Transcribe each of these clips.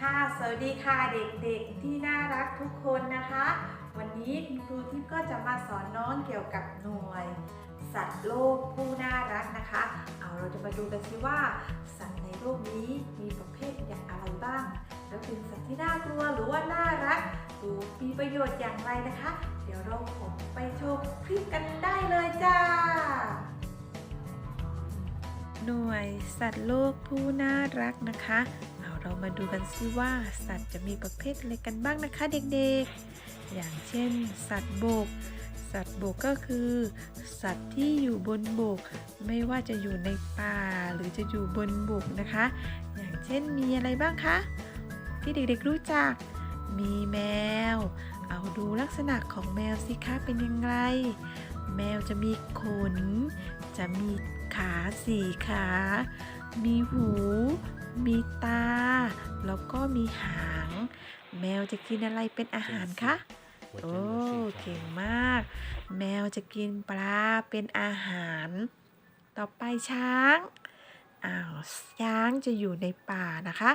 ค่ะ สวัสดีค่ะเด็กๆที่น่ารักทุกคนนะคะ วันนี้ครูทิพย์ก็จะมาสอนน้องเกี่ยวกับหน่วย สัตว์โลกผู้น่ารักนะคะ เอาเราจะมาดูกันสิว่า สัตว์ในโลกนี้มีประเภทอย่างอะไรบ้าง แล้วเป็นสัตว์ที่น่ากลัวหรือว่าน่ารักหรือมีประโยชน์อย่างไรนะคะ เดี๋ยวเราขอไปชมคลิปกันได้เลยจ้าหน่วยสัตว์โลกผู้น่ารักนะคะ เรามาดูกันซิว่าสัตว์จะมีประเภทอะไรกันบ้างนะคะเด็กๆ อย่างเช่น สัตว์บก สัตว์บกก็คือ สัตว์ที่อยู่บนบก ไม่ว่าจะอยู่ในป่าหรือจะอยู่บนบกนะคะ อย่างเช่นมีอะไรบ้างคะ ที่เด็กๆรู้จัก มีแมว เอาดูลักษณะของแมวสิคะเป็นยังไงแมวจะมีขน จะมีขาสี่ขา มีหู มีตา แล้วก็มีหาง แมวจะกินอะไรเป็นอาหารคะ โอ้เก่งมาก แมวจะกินปลาเป็นอาหาร ต่อไปช้างอ้าวช้างจะอยู่ในป่านะคะ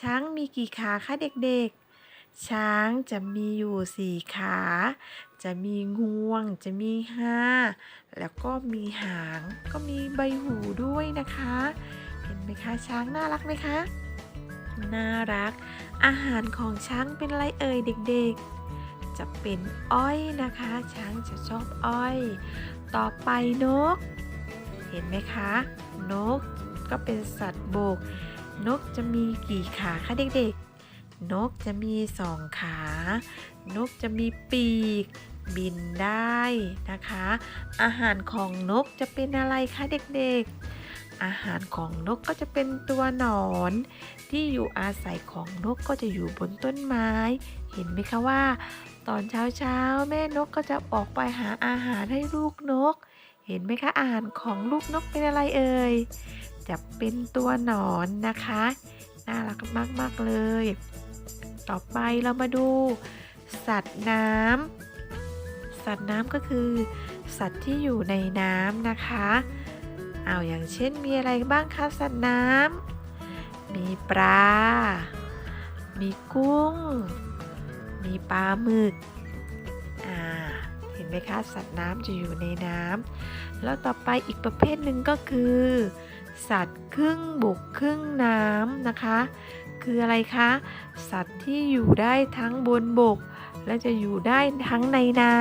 ช้างมีกี่ขาคะเด็กๆ ช้างจะมีอยู่สี่ขา จะมีงวง จะมีห้า แล้วก็มีหาง ก็มีใบหูด้วยนะคะ ห็นไหมคะช้างน่ารักไหมคะ น่ารัก อาหารของช้างเป็นอะไรเอ่ยเด็กๆ จะเป็นอ้อยนะคะ ช้างจะชอบอ้อย ต่อไปนก เห็นไหมคะ นกก็เป็นสัตว์บก นกจะมีกี่ขาคะเด็กๆ นกจะมีสองขา นกจะมีปีกบินได้นะคะ อาหารของนกจะเป็นอะไรคะเด็กๆ อาหารของนกก็จะเป็นตัวหนอน ที่อยู่อาศัยของนกก็จะอยู่บนต้นไม้ เห็นไหมคะว่า ตอนเช้าเช้าๆแม่นกก็จะออกไปหาอาหารให้ลูกนก เห็นไหมคะอาหารของลูกนกเป็นอะไรเอ่ยจะเป็นตัวหนอนนะคะ น่ารักมากๆเลย ต่อไปเรามาดู สัตว์น้ำสัตว์น้ำก็คือ สัตว์ที่อยู่ในน้ำนะคะ เอาอย่างเช่นมีอะไรบ้างคะสัตว์น้ำมีปลา มีกุ้ง มีปลาหมึกอ่าเห็นไหมคะสัตว์น้ำจะอยู่ในน้ำแล้วต่อไปอีกประเภทหนึ่งก็คือ สัตว์ครึ่งบกครึ่งน้ำนะคะ คืออะไรคะ สัตว์ที่อยู่ได้ทั้งบนบก และจะอยู่ได้ทั้งในน้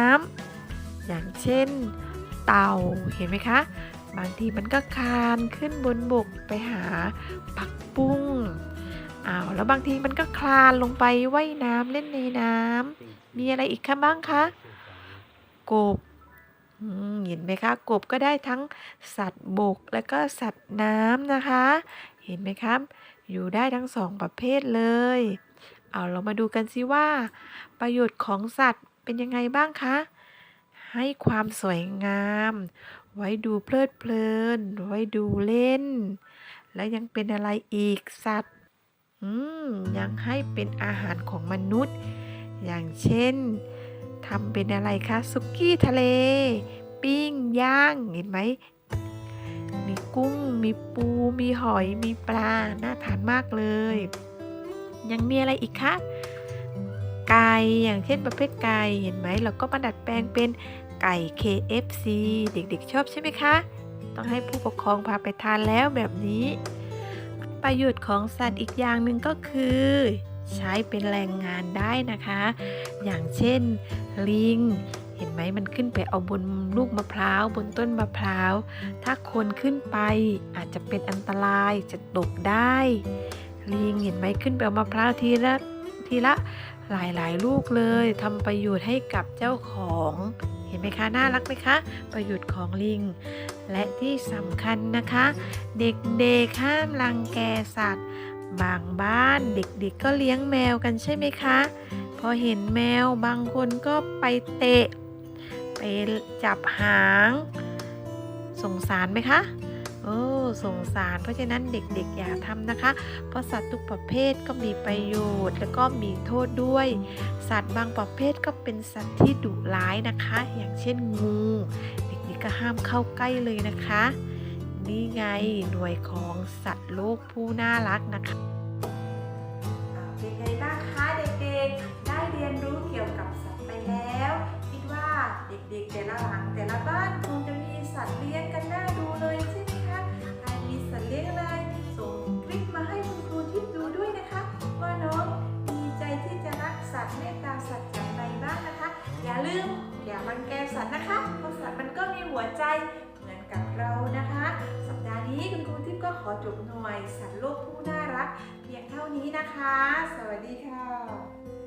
ำอย่างเช่น เต่าเห็นไหมคะ บางทีมันก็คลานขึ้นบนบกไปหาผักปุ้งอ้าวแล้วบางทีมันก็คลานลงไปว่ายน้ำเล่นในน้ำมีอะไรอีกคะบ้างคะกบเห็นไหมคะกบก็ได้ทั้งสัตว์บกและก็สัตว์น้ำนะคะ เห็นไหมครับ อยู่ได้ทั้งสองประเภทเลย เอาเรามาดูกันสิว่า ประโยชน์ของสัตว์เป็นยังไงบ้างคะ ให้ความสวยงาม ไว้ดูเพลิดเพลิน ไว้ดูเล่น และยังเป็นอะไรอีกสัตว์อืมยังให้เป็นอาหารของมนุษย์ อย่างเช่นทำเป็นอะไรคะสุกี้ทะเล ปิ้งย่างเห็นไหมมีกุ้ง มีปู มีหอย มีปลา น่าทานมากเลย ยังมีอะไรอีกคะ ไก่ อย่างเช่นประเภทไก่ เห็นไหม เราก็มาดัดแปลงเป็น ไก่ KFC เด็กๆชอบใช่ไหมคะ ต้องให้ผู้ปกครองพาไปทานแล้วแบบนี้ ประโยชน์ของสัตว์อีกอย่างหนึ่งก็คือ ใช้เป็นแรงงานได้นะคะ อย่างเช่น ลิงเห็นไหมมันขึ้นไปเอาบนลูกมะพร้าวบนต้นมะพร้าว ถ้าคนขึ้นไปอาจจะเป็นอันตรายจะตกได้ ลิงเห็นไหมขึ้นไปเอามะพร้าวทีละทีละหลายๆ ลูกเลยทำประโยชน์ให้กับเจ้าของ เห็นไหมคะ น่ารักไหมคะ ประโยชน์ของลิง และที่สำคัญนะคะ เด็กๆห้ามรังแกสัตว์ บางบ้านเด็กๆก็เลี้ยงแมวกันใช่ไหมคะ พอเห็นแมวบางคนก็ไปเตะ ไปจับหาง สงสารไหมคะ สงสาร เพราะฉะนั้นเด็กๆอย่าทำนะคะ เพราะสัตว์ทุกประเภทก็มีประโยชน์ แล้วก็มีโทษด้วย สัตว์บางประเภทก็เป็นสัตว์ที่ดุร้ายนะคะ อย่างเช่นงูเด็กๆก็ห้ามเข้าใกล้เลยนะคะ นี่ไงหน่วยของสัตว์โลกผู้น่ารักนะคะอ่าเขอจบหน่วยสัตว์โลกผู้น่ารัก เพียงเท่านี้นะคะ สวัสดีค่ะ